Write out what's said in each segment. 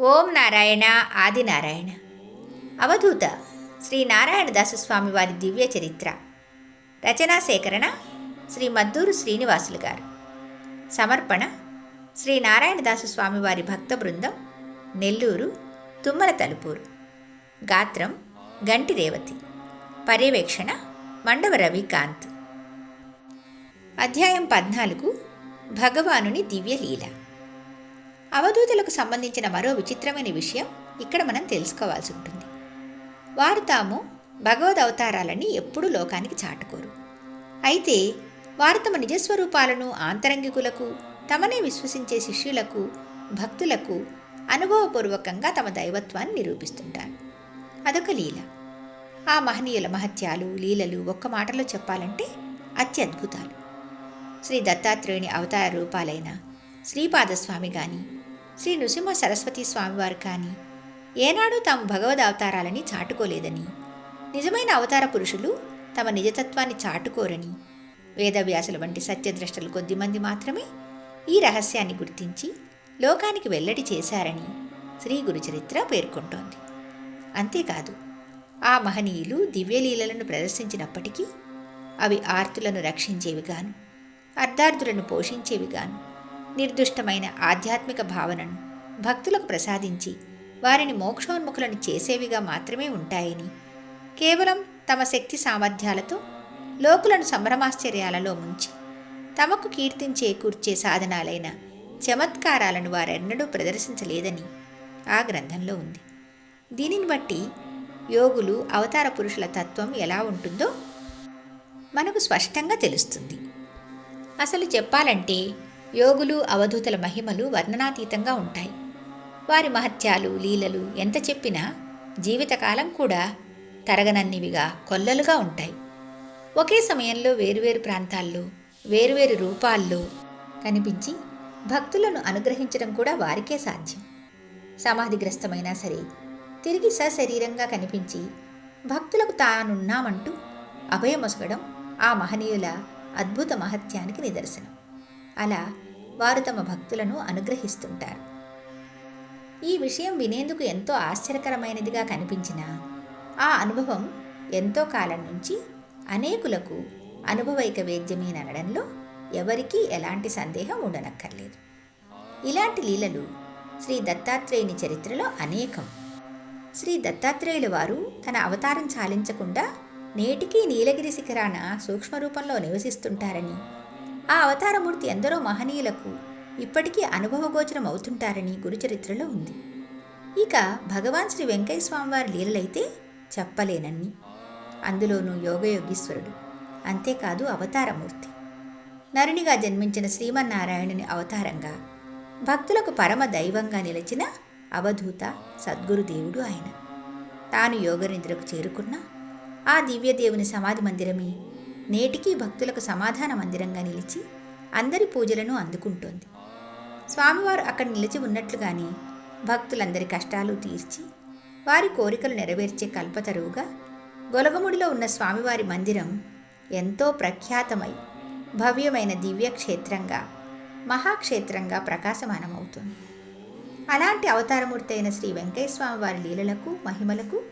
ఓం నారాయణ ఆదినారాయణ అవధూత శ్రీ నారాయణదాసు స్వామి వారి దివ్య చరిత్ర. రచనా సేకరణ శ్రీ మద్దూరు శ్రీనివాసులు గారు. సమర్పణ శ్రీ నారాయణదాసు స్వామి వారి భక్త బృందం నెల్లూరు తుమ్మల తలుపూరు. గాత్రం గంటి రేవతి. పర్యవేక్షణ మండవ రవికాంత్. అధ్యాయం పద్నాలుగు భగవానుని దివ్యలీల. అవధూతలకు సంబంధించిన మరో విచిత్రమైన విషయం ఇక్కడ మనం తెలుసుకోవాల్సి ఉంటుంది. వారు తాము భగవద్ అవతారాలని ఎప్పుడూ లోకానికి చాటుకోరు. అయితే వారు తమ నిజస్వరూపాలను ఆంతరంగికులకు తమనే విశ్వసించే శిష్యులకు భక్తులకు అనుభవపూర్వకంగా తమ దైవత్వాన్ని నిరూపిస్తుంటారు. అదొక లీల. ఆ మహనీయుల మహత్యాలు లీలలు ఒక్క మాటలో చెప్పాలంటే అత్యద్భుతాలు. శ్రీ దత్తాత్రేయుని అవతార రూపాలైన శ్రీపాదస్వామి కానీ శ్రీ నృసింహ సరస్వతి స్వామివారు కానీ ఏనాడు తాము భగవద్ అవతారాలని చాటుకోలేదని. నిజమైన అవతార పురుషులు తమ నిజతత్వాన్ని చాటుకోరని వేదవ్యాసుల వంటి సత్యద్రష్టలు కొద్దిమంది మాత్రమే ఈ రహస్యాన్ని గుర్తించి లోకానికి వెల్లడి చేశారని శ్రీ గురుచరిత్ర పేర్కొంటోంది. అంతేకాదు ఆ మహనీయులు దివ్యలీలలను ప్రదర్శించినప్పటికీ అవి ఆర్తులను రక్షించేవిగాను అర్ధార్థులను పోషించేవిగాను నిర్దుష్టమైన ఆధ్యాత్మిక భావనను భక్తులకు ప్రసాదించి వారిని మోక్షోన్ముఖులను చేసేవిగా మాత్రమే ఉంటాయని. కేవలం తమ శక్తి సామర్థ్యాలతో లోకులను సంభ్రమాశ్చర్యాలలో ముంచి తమకు కీర్తించే కూర్చే సాధనాలైన చమత్కారాలను వారెన్నడూ ప్రదర్శించలేదని ఆ గ్రంథంలో ఉంది. దీనిని బట్టి యోగులు అవతార పురుషుల తత్వం ఎలా ఉంటుందో మనకు స్పష్టంగా తెలుస్తుంది. అసలు చెప్పాలంటే యోగులు అవధూతల మహిమలు వర్ణనాతీతంగా ఉంటాయి. వారి మహత్యాలు లీలలు ఎంత చెప్పినా జీవితకాలం కూడా తరగనన్నివిగా కొల్లలుగా ఉంటాయి. ఒకే సమయంలో వేరువేరు ప్రాంతాల్లో వేరువేరు రూపాల్లో కనిపించి భక్తులను అనుగ్రహించడం కూడా వారికే సాధ్యం. సమాధిగ్రస్తమైనా సరే తిరిగి సశరీరంగా కనిపించి భక్తులకు తానున్నామంటూ అభయమొసగడం ఆ మహనీయుల అద్భుత మహత్యానికి నిదర్శనం. అలా వారు తమ భక్తులను అనుగ్రహిస్తుంటారు. ఈ విషయం వినేందుకు ఎంతో ఆశ్చర్యకరమైనదిగా కనిపించిన ఆ అనుభవం ఎంతో కాలం నుంచి అనేకులకు అనుభవైక వేద్యమేననడంలో ఎవరికీ ఎలాంటి సందేహం ఉండనక్కర్లేదు. ఇలాంటి లీలలు శ్రీ దత్తాత్రేయుని చరిత్రలో అనేకం. శ్రీ దత్తాత్రేయుల వారు తన అవతారం చాలించకుండా నేటికీ నీలగిరి శిఖరాన సూక్ష్మరూపంలో నివసిస్తుంటారని ఆ అవతారమూర్తి ఎందరో మహనీయులకు ఇప్పటికీ అనుభవగోచరం అవుతుంటారని గురుచరిత్రలో ఉంది. ఇక భగవాన్ శ్రీ వెంకయ్య స్వామివారి లీలలైతే చెప్పలేనన్ని. అందులోనూ యోగయోగీశ్వరుడు అంతేకాదు అవతారమూర్తి. నరునిగా జన్మించిన శ్రీమన్నారాయణుని అవతారంగా భక్తులకు పరమ దైవంగా నిలిచిన అవధూత సద్గురుదేవుడు ఆయన. తాను యోగనిద్రకు చేరుకున్న ఆ దివ్యదేవుని సమాధి మందిరమే నేటికీ భక్తులకు సమాధాన మందిరంగా నిలిచి అందరి పూజలను అందుకుంటోంది. స్వామివారు అక్కడ నిలిచి ఉన్నట్లుగానే భక్తులందరి కష్టాలు తీర్చి వారి కోరికలు నెరవేర్చే కల్పతరువుగా గొలగముడిలో ఉన్న స్వామివారి మందిరం ఎంతో ప్రఖ్యాతమై భవ్యమైన దివ్యక్షేత్రంగా మహాక్షేత్రంగా ప్రకాశమానమవుతుంది. అలాంటి అవతారమూర్తి అయిన శ్రీ వెంకయ్యస్వామి వారి లీలలకు మహిమలకు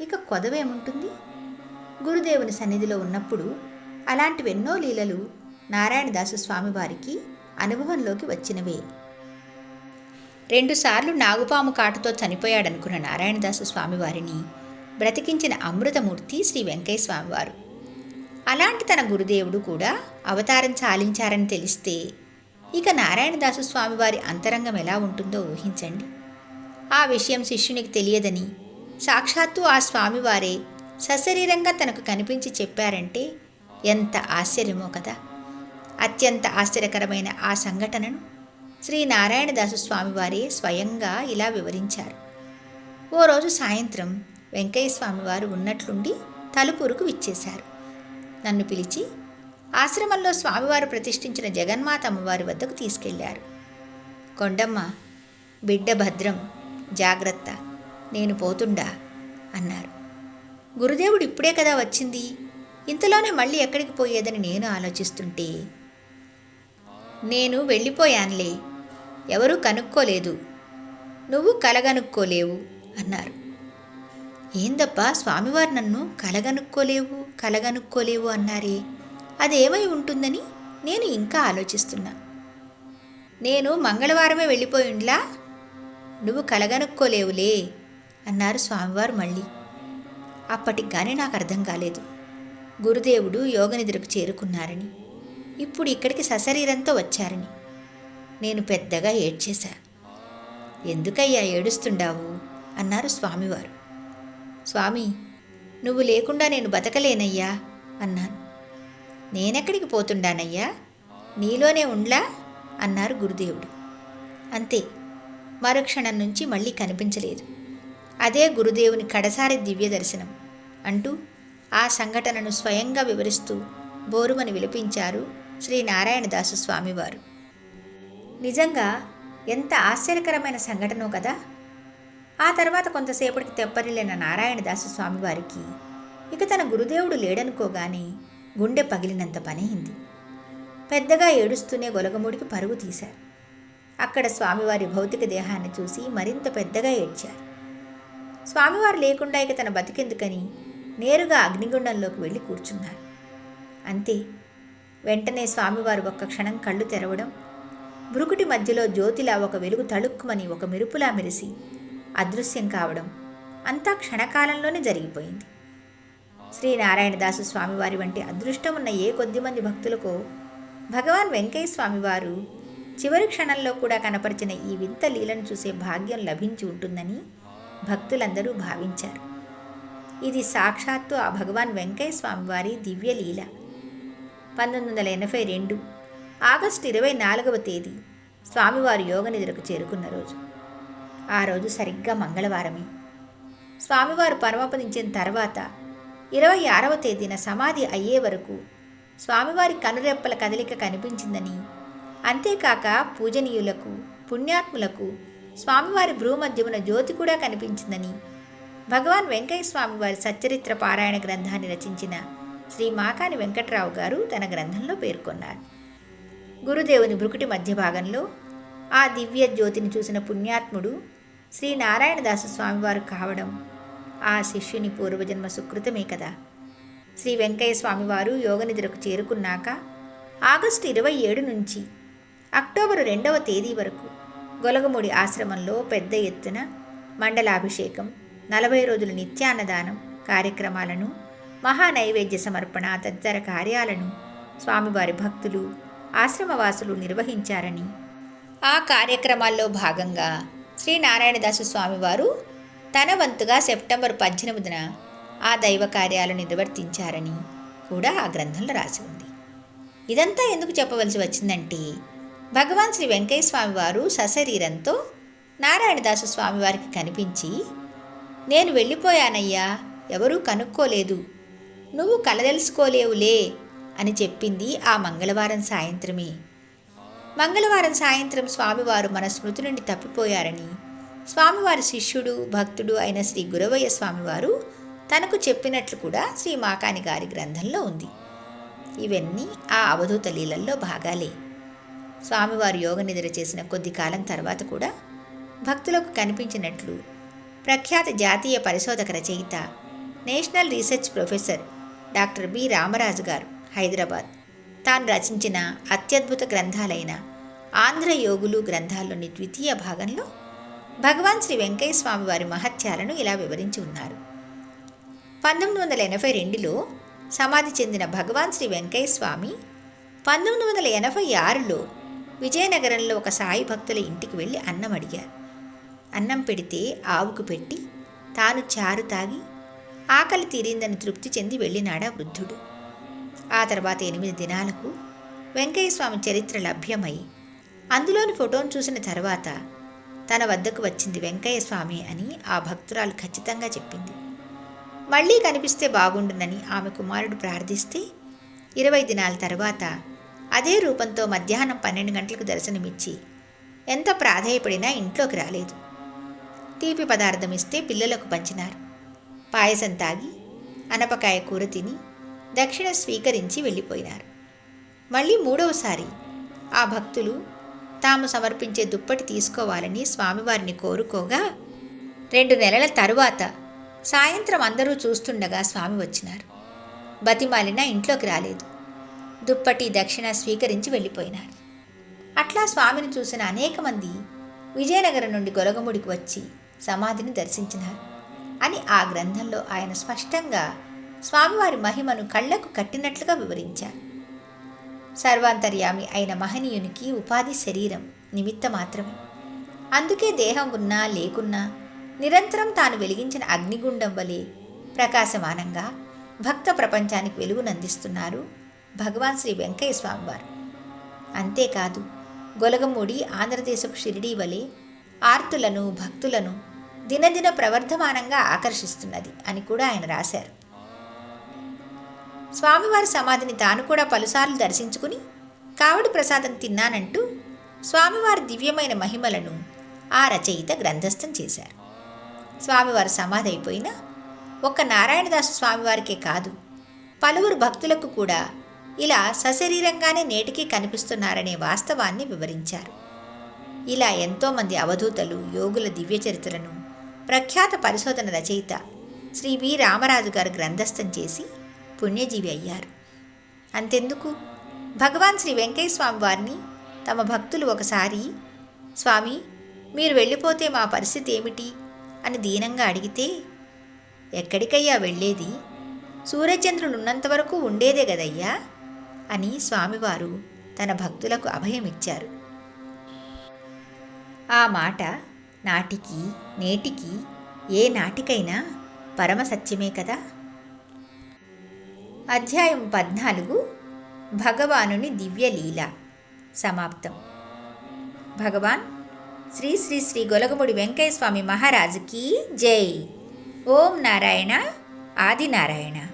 ఇక కొదవేముంటుంది? గురుదేవుని సన్నిధిలో ఉన్నప్పుడు అలాంటివెన్నో లీలలు నారాయణదాసు స్వామివారికి అనుభవంలోకి వచ్చినవే. రెండుసార్లు నాగుపాము కాటుతో చనిపోయాడనుకున్న నారాయణదాసు స్వామివారిని బ్రతికించిన అమృతమూర్తి శ్రీ వెంకయ్య స్వామివారు అలాంటి తన గురుదేవుడు కూడా అవతారం చాలించారని తెలిస్తే ఇక నారాయణదాసు స్వామివారి అంతరంగం ఎలా ఉంటుందో ఊహించండి. ఆ విషయం శిష్యునికి తెలియదని సాక్షాత్తు ఆ స్వామివారే సశరీరంగా తనకు కనిపించి చెప్పారంటే ఎంత ఆశ్చర్యమో కదా. అత్యంత ఆశ్చర్యకరమైన ఆ సంఘటనను శ్రీ నారాయణదాసు స్వామివారే స్వయంగా ఇలా వివరించారు. ఓ రోజు సాయంత్రం వెంకయ్య స్వామివారు ఉన్నట్లుండి తలుపురుకు విచ్చేశారు. నన్ను పిలిచి ఆశ్రమంలో స్వామివారు ప్రతిష్ఠించిన జగన్మాత అమ్మవారి వద్దకు తీసుకెళ్ళారు. కొండమ్మ బిడ్డ భద్రం జాగ్రత్త నేను పోతుండా అన్నారు. గురుదేవుడు ఇప్పుడే కదా వచ్చింది? ఇంతలోనే మళ్ళీ ఎక్కడికి పోయేదని నేను ఆలోచిస్తుంటే నేను వెళ్ళిపోయానులే. ఎవరూ కనుక్కోలేదు. నువ్వు కలగనుక్కోలేవు అన్నారు. ఏందబ్బా స్వామివారు నన్ను కలగనుక్కోలేవు కలగనుక్కోలేవు అన్నారే. అదేమై ఉంటుందని నేను ఇంకా ఆలోచిస్తున్నా. నేను మంగళవారమే వెళ్ళిపోయిండ్లా నువ్వు కలగనుక్కోలేవులే అన్నారు స్వామివారు మళ్ళీ. అప్పటికి కానీ నాకు అర్థం కాలేదు. గురుదేవుడు యోగనిద్రకు చేరుకున్నారని. ఇప్పుడు ఇక్కడికి సశరీరంతో వచ్చారని. నేను పెద్దగా ఏడ్చేశా. ఎందుకయ్యా ఏడుస్తుండావు? అన్నారు స్వామివారు. స్వామి నువ్వు లేకుండా నేను బతకలేనయ్యా అన్నాను. నేనెక్కడికి పోతుండానయ్యా? నీలోనే ఉండ్లా? అన్నారు గురుదేవుడు. అంతే మరుక్షణం నుంచి మళ్ళీ కనిపించలేదు. అదే గురుదేవుని కడసారి దివ్య దర్శనం అంటూ ఆ సంఘటనను స్వయంగా వివరిస్తూ బోరుమని విలపించారు శ్రీ నారాయణదాసు స్వామివారు. నిజంగా ఎంత ఆశ్చర్యకరమైన సంఘటనో కదా! ఆ తర్వాత కొంతసేపటికి తెప్పరిల్లిన నారాయణదాసు స్వామివారికి ఇక తన గురుదేవుడు లేడనుకోగానే గుండె పగిలినంత పనైంది పెద్దగా ఏడుస్తూనే గొలగముడికి పరుగు తీశారు. అక్కడ స్వామివారి భౌతిక దేహాన్ని చూసి మరింత పెద్దగా ఏడ్చారు. స్వామివారు లేకుండా ఇక తన బతికెందుకని నేరుగా అగ్నిగుండంలోకి వెళ్ళి కూర్చున్నారు. అంతే. వెంటనే స్వామివారు ఒక్క క్షణం కళ్ళు తెరవడం బురుకుటి మధ్యలో జ్యోతిలా ఒక వెలుగు తళుక్కుమని ఒక మెరుపులా మెరిసి అదృశ్యం కావడం అంతా క్షణకాలంలోనే జరిగిపోయింది. శ్రీనారాయణదాసు స్వామివారి వంటి అదృష్టం ఉన్న ఏ కొద్దిమంది భక్తులకో భగవాన్ వెంకయ్య స్వామివారు చివరి క్షణంలో కూడా కనపరిచిన ఈ వింత లీలను చూసే భాగ్యం లభించి ఉంటుందని భక్తులందరూ భావించారు. ఇది సాక్షాత్తు ఆ భగవాన్ వెంకయ్య స్వామివారి దివ్యలీల. పంతొమ్మిది వందల ఎనభై రెండు ఆగస్టు ఇరవై నాలుగవ తేదీ స్వామివారు యోగనిద్రకు చేరుకున్న రోజు. ఆ రోజు సరిగ్గా మంగళవారమే. స్వామివారు పరమపదించిన తర్వాత ఇరవై ఆరవ తేదీన సమాధి అయ్యే వరకు స్వామివారి కనురెప్పల కదలిక కనిపించిందని అంతేకాక పూజనీయులకు పుణ్యాత్ములకు స్వామివారి భ్రూమధ్యమున జ్యోతి కూడా కనిపించిందని భగవాన్ వెంకయ్య స్వామివారి సచ్చరిత్ర పారాయణ గ్రంథాన్ని రచించిన శ్రీ మాకాని వెంకట్రావు గారు తన గ్రంథంలో పేర్కొన్నారు. గురుదేవుని బ్రుకుటి మధ్య భాగంలో ఆ దివ్య జ్యోతిని చూసిన పుణ్యాత్ముడు శ్రీ నారాయణదాసు స్వామివారు కావడం ఆ శిష్యుని పూర్వజన్మ సుకృతమే కదా. శ్రీ వెంకయ్య స్వామివారు యోగనిద్రకు చేరుకున్నాక ఆగస్టు ఇరవై ఏడు నుంచి అక్టోబర్ రెండవ తేదీ వరకు గొలగముడి ఆశ్రమంలో పెద్ద ఎత్తున మండలాభిషేకం నలభై రోజుల నిత్యాన్నదానం కార్యక్రమాలను మహానైవేద్య సమర్పణ తదితర కార్యాలను స్వామివారి భక్తులు ఆశ్రమవాసులు నిర్వహించారని. ఆ కార్యక్రమాల్లో భాగంగా శ్రీ నారాయణదాసు స్వామివారు తన వంతుగా సెప్టెంబర్ పద్దెనిమిదిన ఆ దైవ కార్యాలను నిర్వర్తించారని కూడా ఆ గ్రంథంలో రాసి ఉంది. ఇదంతా ఎందుకు చెప్పవలసి వచ్చిందంటే భగవాన్ శ్రీ వెంకయ్య స్వామివారు సశరీరంతో నారాయణదాసు స్వామివారికి కనిపించి నేను వెళ్ళిపోయానయ్యా ఎవరూ కనుక్కోలేదు. నువ్వు కలదలుసుకోలేవులే అని చెప్పింది ఆ మంగళవారం సాయంత్రమే. మంగళవారం సాయంత్రం స్వామివారు మన స్మృతి నుండి తప్పిపోయారని స్వామివారి శిష్యుడు భక్తుడు అయిన శ్రీ గురవయ్య స్వామివారు తనకు చెప్పినట్లు కూడా శ్రీ మాకాని గారి గ్రంథంలో ఉంది. ఇవన్నీ ఆ అవధూత లీలల్లో భాగాలే. స్వామివారు యోగ నిద్ర చేసిన కొద్ది కాలం తర్వాత కూడా భక్తులకు కనిపించినట్లు ప్రఖ్యాత జాతీయ పరిశోధక రచయిత national research professor doctor B. Ramaraju garu Hyderabad. తాను రచించిన అత్యద్భుత గ్రంథాలైన ఆంధ్ర యోగులు గ్రంథాల్లోని ద్వితీయ భాగంలో భగవాన్ శ్రీ వెంకయ్య స్వామి వారి మహత్యాలను ఇలా వివరించి ఉన్నారు. పంతొమ్మిది వందల ఎనభై రెండులో సమాధి చెందిన భగవాన్ శ్రీ వెంకయ్య స్వామి పంతొమ్మిది వందల ఎనభై ఆరులో విజయనగరంలో ఒక సాయి భక్తుల ఇంటికి వెళ్ళి అన్నం అడిగారు. అన్నం పెడితే ఆవుకు పెట్టి తాను చారు తాగి ఆకలి తీరిందని తృప్తి చెంది వెళ్ళినాడా వృద్ధుడు. ఆ తర్వాత ఎనిమిది దినాలకు వెంకయ్య స్వామి చరిత్ర లభ్యమై అందులోని ఫోటోను చూసిన తర్వాత తన వద్దకు వచ్చింది వెంకయ్య స్వామి అని ఆ భక్తురాలు ఖచ్చితంగా చెప్పింది. మళ్ళీ కనిపిస్తే బాగుండునని ఆమె కుమారుడు ప్రార్థిస్తే ఇరవై దినాల తర్వాత అదే రూపంతో మధ్యాహ్నం పన్నెండు గంటలకు దర్శనమిచ్చి ఎంత ప్రాధేయపడినా ఇంట్లోకి రాలేదు. తీపి పదార్థం ఇస్తే పిల్లలకు పంచినారు. పాయసం తాగి అనపకాయ కూర తిని దక్షిణ స్వీకరించి వెళ్ళిపోయినారు. మళ్ళీ మూడవసారి ఆ భక్తులు తాము సమర్పించే దుప్పటి తీసుకోవాలని స్వామివారిని కోరుకోగా రెండు నెలల తరువాత సాయంత్రం అందరూ చూస్తుండగా స్వామి వచ్చినారు. బతిమాలిన ఇంట్లోకి రాలేదు. దుప్పటి దక్షిణ స్వీకరించి వెళ్ళిపోయినారు. అట్లా స్వామిని చూసిన అనేక మంది విజయనగరం నుండి గొలగముడికి వచ్చి సమాధిని దర్శించినారు అని ఆ గ్రంథంలో ఆయన స్పష్టంగా స్వామివారి మహిమను కళ్ళకు కట్టినట్లుగా వివరించారు. సర్వాంతర్యామి అయిన మహనీయునికి ఉపాధి శరీరం నిమిత్త మాత్రమే. అందుకే దేహం ఉన్నా లేకున్నా నిరంతరం తాను వెలిగించిన అగ్నిగుండం వలె ప్రకాశమానంగా భక్త ప్రపంచానికి వెలుగునందిస్తున్నారు భగవాన్ శ్రీ వెంకయ్య స్వామివారు అంతేకాదు గొలగమూడి ఆంధ్రదేశపు షిరిడీ వలె ఆర్తులను భక్తులను దినదిన ప్రవర్ధమానంగా ఆకర్షిస్తున్నది అని కూడా ఆయన రాశారు. స్వామివారి సమాధిని తాను కూడా పలుసార్లు దర్శించుకుని కావడి ప్రసాదం తిన్నానంటూ స్వామివారి దివ్యమైన మహిమలను ఆ రచయిత గ్రంథస్థం చేశారు. స్వామివారి సమాధి అయిపోయిన ఒక్క నారాయణదాసు స్వామివారికే కాదు పలువురు భక్తులకు కూడా ఇలా సశరీరంగానే నేటికీ కనిపిస్తున్నారనే వాస్తవాన్ని వివరించారు. ఇలా ఎంతోమంది అవధూతలు యోగుల దివ్య చరిత్రలను ప్రఖ్యాత పరిశోధన రచయిత శ్రీ వి. రామరాజు గారు గ్రంథస్థం చేసి పుణ్యజీవి అయ్యారు. అంతెందుకు? భగవాన్ శ్రీ వెంకయ్య స్వామి వారిని తమ భక్తులు ఒకసారి స్వామి మీరు వెళ్ళిపోతే మా పరిస్థితి ఏమిటి అని దీనంగా అడిగితే ఎక్కడికయ్యా వెళ్ళేది? సూర్యచంద్రులు ఉన్నంత వరకు ఉండేదే గదయ్యా అని స్వామివారు తన భక్తులకు అభయమిచ్చారు. ఆ మాట నాటికి నేటికి ఏ నాటికైనా పరమ సత్యమే కదా? అధ్యాయం పద్నాలుగు భగవానుని దివ్యలీల సమాప్తం. భగవాన్ శ్రీ శ్రీ శ్రీ గొలగముడి వెంకయ్య స్వామి మహారాజుకి జై. ఓం నారాయణ ఆదినారాయణ